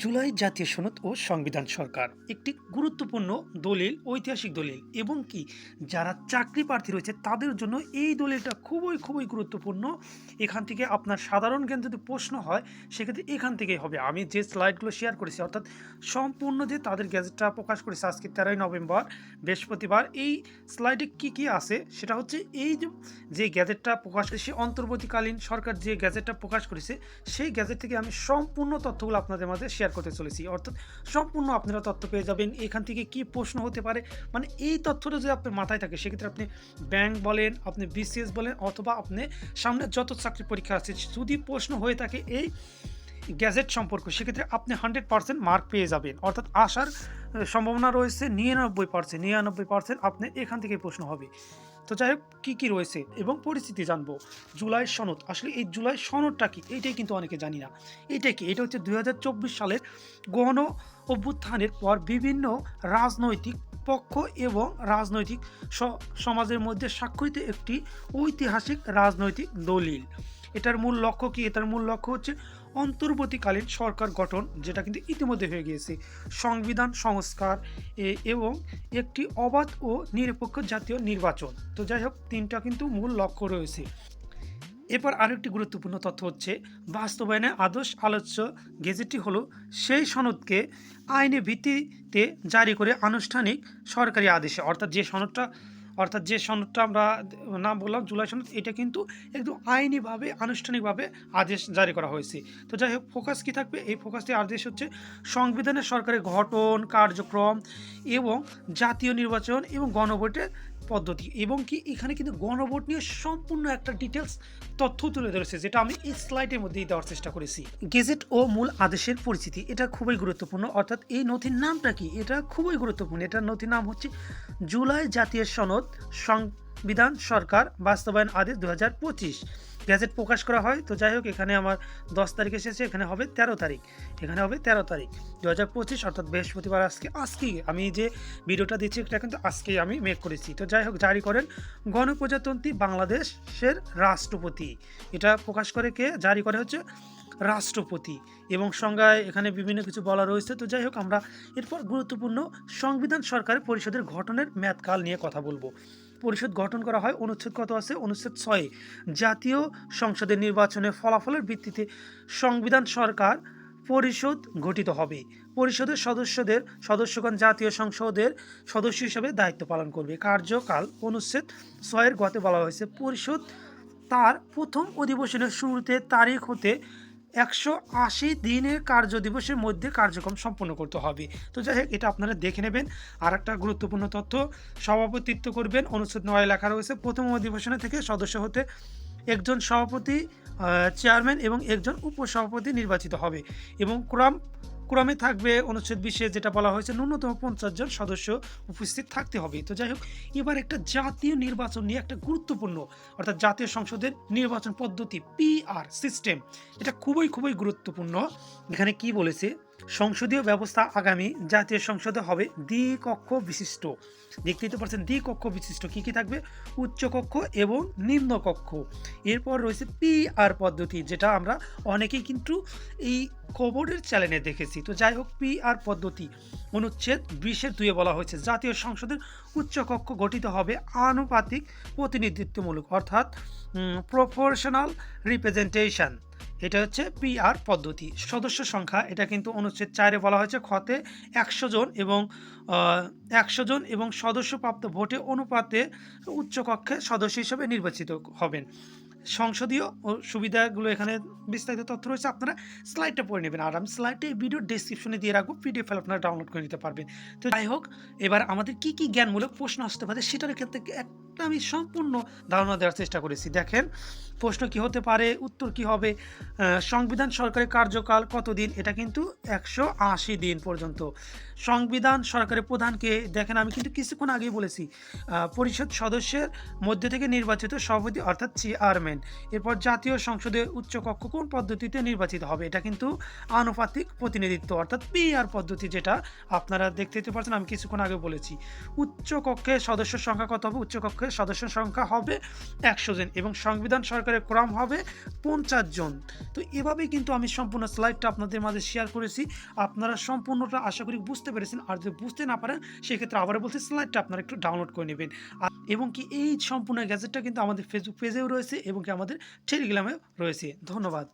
জুলাই জাতীয় সনদ ও সংবিধান সরকার একটি গুরুত্বপূর্ণ দলিল, ঐতিহাসিক দলিল এবং কি যারা চাকরি প্রার্থী রয়েছে তাদের জন্য এই দলিলটা খুবই খুবই গুরুত্বপূর্ণ। এখান থেকে আপনার সাধারণ জ্ঞান যদি প্রশ্ন হয়, সেক্ষেত্রে এখান থেকেই হবে। আমি যে স্লাইডগুলো শেয়ার করেছি, অর্থাৎ সম্পূর্ণ যে তাদের গ্যাজেটটা প্রকাশ করেছে আজকে তেরোই নভেম্বর, বৃহস্পতিবার, এই স্লাইডে কি কি আছে? সেটা হচ্ছে এই যে গ্যাজেটটা প্রকাশ করেছে অন্তর্বর্তীকালীন সরকার যে গ্যাজেটটা প্রকাশ করেছে, সেই গ্যাজেট থেকে আমি সম্পূর্ণ তথ্যগুলো আপনাদের মাঝে শেয়ার করতে চলেছি। অর্থাৎ সম্পূর্ণ আপনারা তথ্য পেয়ে যাবেন। এখান থেকে কি প্রশ্ন হতে পারে? মানে এই তথ্যটা যদি আপনার মাথায় থাকে, সেক্ষেত্রে আপনি ব্যাংক বলেন, আপনি বিসিএস বলেন, অথবা আপনি সামনে যত চাকরি পরীক্ষা আছে, যদি প্রশ্ন হয়ে থাকে এই গ্যাজেট সম্পর্ক, সেক্ষেত্রে আপনি হান্ড্রেড পার্সেন্ট মার্ক পেয়ে যাবেন। অর্থাৎ আসার সম্ভাবনা রয়েছে নিরানব্বই পার্সেন্ট নিরানব্বই পার্সেন্ট আপনি এখান থেকে প্রশ্ন হবে। তো যাই হোক, কী কী রয়েছে এবং পরিস্থিতি জানব। জুলাই সনদ, আসলে এই জুলাই সনদটা কি? এইটাই কিন্তু অনেকে জানি না। এটা কি? এটা হচ্ছে দুই হাজার চব্বিশ সালের গণ অভ্যুত্থানের পর বিভিন্ন রাজনৈতিক পক্ষ এবং রাজনৈতিক সমাজের মধ্যে স্বাক্ষরিত একটি ঐতিহাসিক রাজনৈতিক দলিল। এটার মূল লক্ষ্য কি? এটার মূল লক্ষ্য হচ্ছে অন্তর্বর্তীকালীন সরকার গঠন, যেটা কিন্তু ইতিমধ্যে হয়ে গিয়েছে। সংবিধান, সংস্কার এবং একটি অবাধ ও নিরপেক্ষ জাতীয় নির্বাচন। তো যাই হোক, তিনটা কিন্তু মূল লক্ষ্য রয়েছে। এরপর আরেকটি গুরুত্বপূর্ণ তথ্য হচ্ছে, বাস্তবায়নে আদর্শ আলোচ্য গেজেটটি হলো, সেই সনদকে আইনি ভিত্তিতে জারি করে আনুষ্ঠানিক সরকারি আদেশে, অর্থাৎ যে সনদটা অর্থাৎ যে সনদটা আমরা নাম বললাম, জুলাই সনদ, এটা কিন্তু একদম আইনিভাবে, আনুষ্ঠানিকভাবে আদেশ জারি করা হয়েছে। তো যাই হোক, ফোকাস কী থাকবে? এই ফোকাসটি আদেশ হচ্ছে সংবিধানের সরকারের গঠন, কার্যক্রম এবং জাতীয় নির্বাচন এবং গণভোটের পদ্ধতি এবং কি এখানে কিন্তু গণভোট নিয়ে সম্পূর্ণ একটা ডিটেলস তথ্য তুলে ধরেছে, যেটা আমি এই স্লাইডের মধ্যেই দেওয়ার চেষ্টা করেছি। গেজেট ও মূল আদেশের পরিচিতি, এটা খুবই গুরুত্বপূর্ণ, অর্থাৎ এই নথির নামটা কি? এটা খুবই গুরুত্বপূর্ণ এটার নথির নাম হচ্ছে জুলাই জাতীয় সনদ সংবিধান সরকার বাস্তবায়ন আদেশ দু হাজার পঁচিশ। গ্যাজেট প্রকাশ করা হয়। তো যাই হোক, এখানে আমার দশ তারিখ এসেছে, এখানে হবে তেরো তারিখ। এখানে হবে তেরো তারিখ। দু হাজার পঁচিশ, অর্থাৎ বৃহস্পতিবার আজকে আজকেই আমি যে ভিডিওটা দিচ্ছি এটা কিন্তু আজকেই আমি মেক করেছি। তো যাই হোক, জারি করেন গণপ্রজাতন্ত্রী বাংলাদেশের রাষ্ট্রপতি। এটা প্রকাশ করে কে? জারি করে হচ্ছে রাষ্ট্রপতি। এবং সংজ্ঞায় এখানে বিভিন্ন কিছু বলা রয়েছে। তো যাই হোক, আমরা এরপর গুরুত্বপূর্ণ সংবিধান সরকার পরিষদের গঠনের মেয়াদকাল নিয়ে কথা বলব। পরিষদ গঠন করা হয়। অনুচ্ছেদ কত আছে? অনুচ্ছেদ ছয়ে। জাতীয় সংসদের নির্বাচনে ফলাফলের ভিত্তিতে সংবিধান সরকার পরিষদ গঠিত হবে। পরিষদের সদস্যদের, সদস্যগণ জাতীয় সংসদের সদস্য হিসেবে দায়িত্ব পালন করবে। কার্যকাল অনুচ্ছেদ ছয়ের গতে বলা হয়েছে। পরিষদ তার প্রথম অধিবেশনের শুরুতে তারিখ হতে একশো আশি দিনের কার্য দিবসের মধ্যে কার্যক্রম সম্পন্ন করতে হবে। তো যাই হোক, এটা আপনারা দেখে নেবেন। আর একটা গুরুত্বপূর্ণ তথ্য, সভাপতিত্ব করবেন অনুচ্ছেদ নয় লেখা রয়েছে, প্রথম অধিবেশনে থেকে সদস্য হতে একজন সভাপতি চেয়ারম্যান এবং একজন উপসভাপতি নির্বাচিত হবে এবং ক্রম ক্রমে থাকবে অনুচ্ছেদ বিশে যেটা বলা হয়েছে, ন্যূনতম পঞ্চাশ জন সদস্য উপস্থিত থাকতে হবে। তো যাই হোক, এবার একটা জাতীয় নির্বাচন নিয়ে একটা গুরুত্বপূর্ণ, অর্থাৎ জাতীয় সংসদের নির্বাচন পদ্ধতি পিআর সিস্টেম এটা খুবই খুবই গুরুত্বপূর্ণ। এখানে কি বলেছে? সংসদীয় ব্যবস্থা আগামী জাতীয় সংসদে হবে দ্বিকক্ষ বিশিষ্ট। দেখতেই তো পারছেন দ্বিকক্ষ বিশিষ্ট। কি কি থাকবে? উচ্চকক্ষ এবং নিম্নকক্ষ। এরপর রয়েছে পিআর পদ্ধতি, যেটা আমরা অনেকেই কিন্তু এই খবরের চ্যানেলে দেখেছি। তো যাই হোক পিআর পদ্ধতি, অনুচ্ছেদ বিশের দুয়ে বলা হয়েছে, জাতীয় সংসদের উচ্চকক্ষ গঠিত হবে আনুপাতিক প্রতিনিধিত্বমূলক, অর্থাৎ প্রফেশনাল রিপ্রেজেন্টেশন এটা হচ্ছে পিআর পদ্ধতি। সদস্য সংখ্যা, এটা কিন্তু অনুচ্ছেদ চারে বলা হয়েছে, খতে একশো জন এবং একশো জন এবং সদস্যপ্রাপ্ত ভোটে অনুপাতে উচ্চকক্ষে সদস্য হিসেবে নির্বাচিত হবেন। সংসদীয় ও সুবিধাগুলো এখানে বিস্তারিত তথ্য রয়েছে। আপনারা স্লাইডটা পড়ে নেবেন। আর আমি স্লাইডে ভিডিও ডেসক্রিপশনে দিয়ে রাখব পিডিএফ আপনারা ডাউনলোড করে নিতে পারবেন। তো যাই হোক, এবার আমাদের কি কি জ্ঞানমূলক প্রশ্ন আসতে পারে সেটার ক্ষেত্রে একটা আমি সম্পূর্ণ ধারণা দেওয়ার চেষ্টা করেছি। দেখেন, প্রশ্ন কি হতে পারে? উত্তর কি হবে? সংবিধান সরকারের কার্যকাল কতদিন? এটা কিন্তু একশো আশি দিন পর্যন্ত। সংবিধান সরকারের প্রধানকে দেখেন, আমি কিন্তু কিছুক্ষণ আগেই বলেছি পরিষদ সদস্যের মধ্যে থেকে নির্বাচিত সভাপতি অর্থাৎ চেয়ারম্যান এরপর জাতীয় সংসদের উচ্চকক্ষ কোন পদ্ধতিতে নির্বাচিত হবে? এটা কিন্তু আনুপাতিক প্রতিনিধিত্ব, অর্থাৎ পিআর পদ্ধতি যেটা আপনারা দেখতে পেতে পারছেন আমি কিছুক্ষণ আগে বলেছি। উচ্চকক্ষে সদস্য সংখ্যা কত হবে? উচ্চকক্ষে সদস্য সংখ্যা হবে একশো জন এবং সংবিধান সরকারের ক্রম হবে পঞ্চাশ জন। তো এভাবেই কিন্তু আমি সম্পূর্ণ স্লাইডটা আপনাদের মাঝে শেয়ার করেছি। আপনারা সম্পূর্ণটা আশা করি বুঝতে পেরেছেন। আর যদি বুঝতে না পারেন, সেক্ষেত্রে আবারও বলছি, স্লাইডটা আপনারা একটু ডাউনলোড করে নেবেন। এবং কি এই সম্পূর্ণ গ্যাজেটটা কিন্তু আমাদের ফেসবুক পেজেও রয়েছে এবং আমাদের টেলিগ্রামেও রয়েছে। ধন্যবাদ।